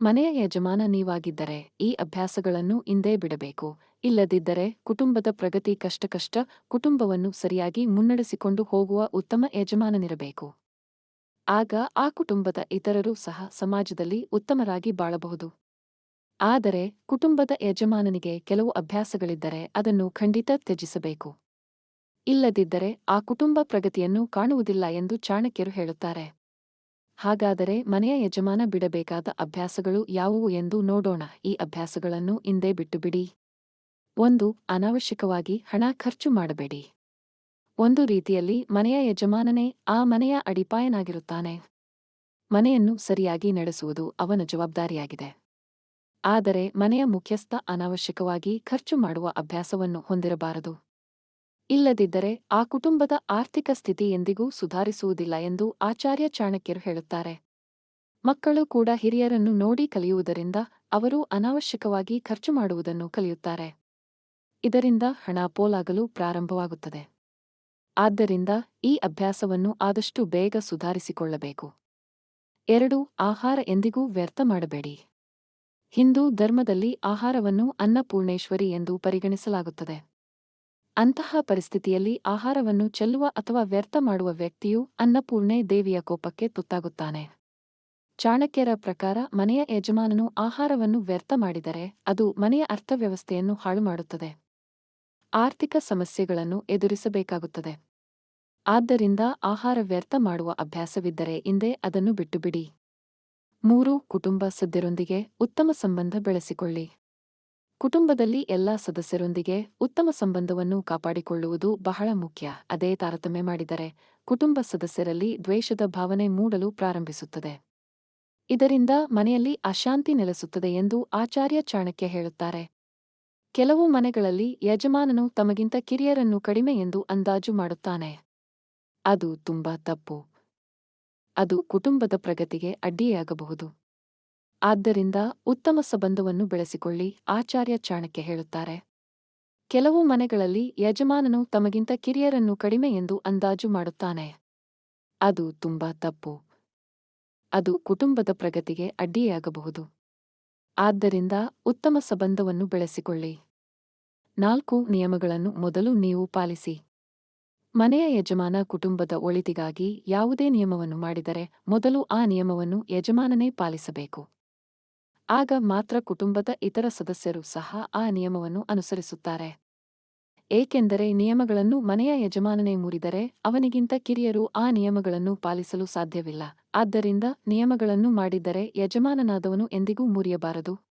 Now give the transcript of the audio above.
ಮನೆಯ ಯಜಮಾನ ನೀವಾಗಿದ್ದರೆ ಈ ಅಭ್ಯಾಸಗಳನ್ನು ಇಂದೇ ಬಿಡಬೇಕು. ಇಲ್ಲದಿದ್ದರೆ ಕುಟುಂಬದ ಪ್ರಗತಿ ಕಷ್ಟಕಷ್ಟ ಕುಟುಂಬವನ್ನು ಸರಿಯಾಗಿ ಮುನ್ನಡೆಸಿಕೊಂಡು ಹೋಗುವ ಉತ್ತಮ ಯಜಮಾನನಿರಬೇಕು. ಆಗ ಆ ಕುಟುಂಬದ ಇತರರು ಸಹ ಸಮಾಜದಲ್ಲಿ ಉತ್ತಮರಾಗಿ ಬಾಳಬಹುದು. ಆದರೆ ಕುಟುಂಬದ ಯಜಮಾನನಿಗೆ ಕೆಲವು ಅಭ್ಯಾಸಗಳಿದ್ದರೆ ಅದನ್ನು ಖಂಡಿತ ತ್ಯಜಿಸಬೇಕು. ಇಲ್ಲದಿದ್ದರೆ ಆ ಕುಟುಂಬ ಪ್ರಗತಿಯನ್ನು ಕಾಣುವುದಿಲ್ಲ ಎಂದು ಚಾಣಕ್ಯರು ಹೇಳುತ್ತಾರೆ. ಹಾಗಾದರೆ ಮನೆಯ ಯಜಮಾನ ಬಿಡಬೇಕಾದ ಅಭ್ಯಾಸಗಳು ಯಾವುವು ಎಂದು ನೋಡೋಣ. ಈ ಅಭ್ಯಾಸಗಳನ್ನು ಇಂದೇ ಬಿಟ್ಟುಬಿಡಿ. ಒಂದು, ಅನಾವಶ್ಯಕವಾಗಿ ಹಣ ಖರ್ಚು ಮಾಡಬೇಡಿ. ಒಂದು ರೀತಿಯಲ್ಲಿ ಮನೆಯ ಯಜಮಾನನೇ ಆ ಮನೆಯ ಅಡಿಪಾಯನಾಗಿರುತ್ತಾನೆ. ಮನೆಯನ್ನು ಸರಿಯಾಗಿ ನಡೆಸುವುದು ಅವನ ಜವಾಬ್ದಾರಿಯಾಗಿದೆ. ಆದರೆ ಮನೆಯ ಮುಖ್ಯಸ್ಥ ಅನಾವಶ್ಯಕವಾಗಿ ಖರ್ಚು ಮಾಡುವ ಅಭ್ಯಾಸವನ್ನು ಹೊಂದಿರಬಾರದು. ಇಲ್ಲದಿದ್ದರೆ ಆ ಕುಟುಂಬದ ಆರ್ಥಿಕ ಸ್ಥಿತಿ ಎಂದಿಗೂ ಸುಧಾರಿಸುವುದಿಲ್ಲ ಎಂದು ಆಚಾರ್ಯ ಚಾಣಕ್ಯರು ಹೇಳುತ್ತಾರೆ. ಮಕ್ಕಳು ಕೂಡ ಹಿರಿಯರನ್ನು ನೋಡಿ ಕಲಿಯುವುದರಿಂದ ಅವರು ಅನಾವಶ್ಯಕವಾಗಿ ಖರ್ಚು ಮಾಡುವುದನ್ನು ಕಲಿಯುತ್ತಾರೆ. ಇದರಿಂದ ಹಣ ಪೋಲಾಗಲು ಪ್ರಾರಂಭವಾಗುತ್ತದೆ. ಆದ್ದರಿಂದ ಈ ಅಭ್ಯಾಸವನ್ನು ಆದಷ್ಟು ಬೇಗ ಸುಧಾರಿಸಿಕೊಳ್ಳಬೇಕು. ಎರಡು, ಆಹಾರ ಎಂದಿಗೂ ವ್ಯರ್ಥ ಮಾಡಬೇಡಿ. ಹಿಂದೂ ಧರ್ಮದಲ್ಲಿ ಆಹಾರವನ್ನು ಅನ್ನಪೂರ್ಣೇಶ್ವರಿ ಎಂದು ಪರಿಗಣಿಸಲಾಗುತ್ತದೆ. ಅಂತಹ ಪರಿಸ್ಥಿತಿಯಲ್ಲಿ ಆಹಾರವನ್ನು ಚೆಲ್ಲುವ ಅಥವಾ ವ್ಯರ್ಥ ಮಾಡುವ ವ್ಯಕ್ತಿಯು ಅನ್ನಪೂರ್ಣೆ ದೇವಿಯ ಕೋಪಕ್ಕೆ ತುತ್ತಾಗುತ್ತಾನೆ. ಚಾಣಕ್ಯರ ಪ್ರಕಾರ ಮನೆಯ ಯಜಮಾನನು ಆಹಾರವನ್ನು ವ್ಯರ್ಥ ಮಾಡಿದರೆ ಅದು ಮನೆಯ ಅರ್ಥವ್ಯವಸ್ಥೆಯನ್ನು ಹಾಳುಮಾಡುತ್ತದೆ ಆರ್ಥಿಕ ಸಮಸ್ಯೆಗಳನ್ನು ಎದುರಿಸಬೇಕಾಗುತ್ತದೆ. ಆದ್ದರಿಂದ ಆಹಾರ ವ್ಯರ್ಥ ಮಾಡುವ ಅಭ್ಯಾಸವಿದ್ದರೆ ಇಂದೇ ಅದನ್ನು ಬಿಟ್ಟುಬಿಡಿ. ಮೂರು ಕುಟುಂಬ ಸದ್ಯರೊಂದಿಗೆ ಉತ್ತಮ ಸಂಬಂಧ ಬೆಳೆಸಿಕೊಳ್ಳಿ. ಕುಟುಂಬದಲ್ಲಿ ಎಲ್ಲಾ ಸದಸ್ಯರೊಂದಿಗೆ ಉತ್ತಮ ಸಂಬಂಧವನ್ನು ಕಾಪಾಡಿಕೊಳ್ಳುವುದು ಬಹಳ ಮುಖ್ಯ. ಅದೇ ತಾರತಮ್ಯ ಮಾಡಿದರೆ ಕುಟುಂಬ ಸದಸ್ಯರಲ್ಲಿ ದ್ವೇಷದ ಭಾವನೆ ಮೂಡಲು ಪ್ರಾರಂಭಿಸುತ್ತದೆ. ಇದರಿಂದ ಮನೆಯಲ್ಲಿ ಅಶಾಂತಿ ನೆಲೆಸುತ್ತದೆ ಎಂದು ಆಚಾರ್ಯ ಚಾಣಕ್ಯ ಹೇಳುತ್ತಾರೆ. ಕೆಲವು ಮನೆಗಳಲ್ಲಿ ಯಜಮಾನನು ತಮಗಿಂತ ಕಿರಿಯರನ್ನು ಕಡಿಮೆ ಎಂದು ಅಂದಾಜು ಮಾಡುತ್ತಾನೆ. ಅದು ತುಂಬಾ ತಪ್ಪು. ಅದು ಕುಟುಂಬದ ಪ್ರಗತಿಗೆ ಅಡ್ಡಿಯಾಗಬಹುದು. ಆದ್ದರಿಂದ ಉತ್ತಮ ಸಂಬಂಧವನ್ನು ಬೆಳೆಸಿಕೊಳ್ಳಿ, ಆಚಾರ್ಯ ಚಾಣಕ್ಯ ಹೇಳುತ್ತಾರೆ. ಕೆಲವು ಮನೆಗಳಲ್ಲಿ ಯಜಮಾನನು ತಮಗಿಂತ ಕಿರಿಯರನ್ನು ಕಡಿಮೆ ಎಂದು ಅಂದಾಜು ಮಾಡುತ್ತಾನೆ. ಅದು ತುಂಬಾ ತಪ್ಪು. ಅದು ಕುಟುಂಬದ ಪ್ರಗತಿಗೆ ಅಡ್ಡಿಯಾಗಬಹುದು. ಆದ್ದರಿಂದ ಉತ್ತಮ ಸಂಬಂಧವನ್ನು ಬೆಳೆಸಿಕೊಳ್ಳಿ. ನಾಲ್ಕು ನಿಯಮಗಳನ್ನು ಮೊದಲು ನೀವು ಪಾಲಿಸಿ. ಮನೆಯ ಯಜಮಾನ ಕುಟುಂಬದ ಒಳಿತಿಗಾಗಿ ಯಾವುದೇ ನಿಯಮವನ್ನು ಮಾಡಿದರೆ ಮೊದಲು ಆ ನಿಯಮವನ್ನು ಯಜಮಾನನೇ ಪಾಲಿಸಬೇಕು. ಆಗ ಮಾತ್ರ ಕುಟುಂಬದ ಇತರ ಸದಸ್ಯರು ಸಹ ಆ ನಿಯಮವನ್ನು ಅನುಸರಿಸುತ್ತಾರೆ. ಏಕೆಂದರೆ ನಿಯಮಗಳನ್ನು ಮನೆಯ ಯಜಮಾನನೇ ಮುರಿದರೆ ಅವನಿಗಿಂತ ಕಿರಿಯರು ಆ ನಿಯಮಗಳನ್ನು ಪಾಲಿಸಲು ಸಾಧ್ಯವಿಲ್ಲ. ಆದ್ದರಿಂದ ನಿಯಮಗಳನ್ನು ಮಾಡಿದ್ದರೆ ಯಜಮಾನನಾದವನು ಎಂದಿಗೂ ಮುರಿಯಬಾರದು.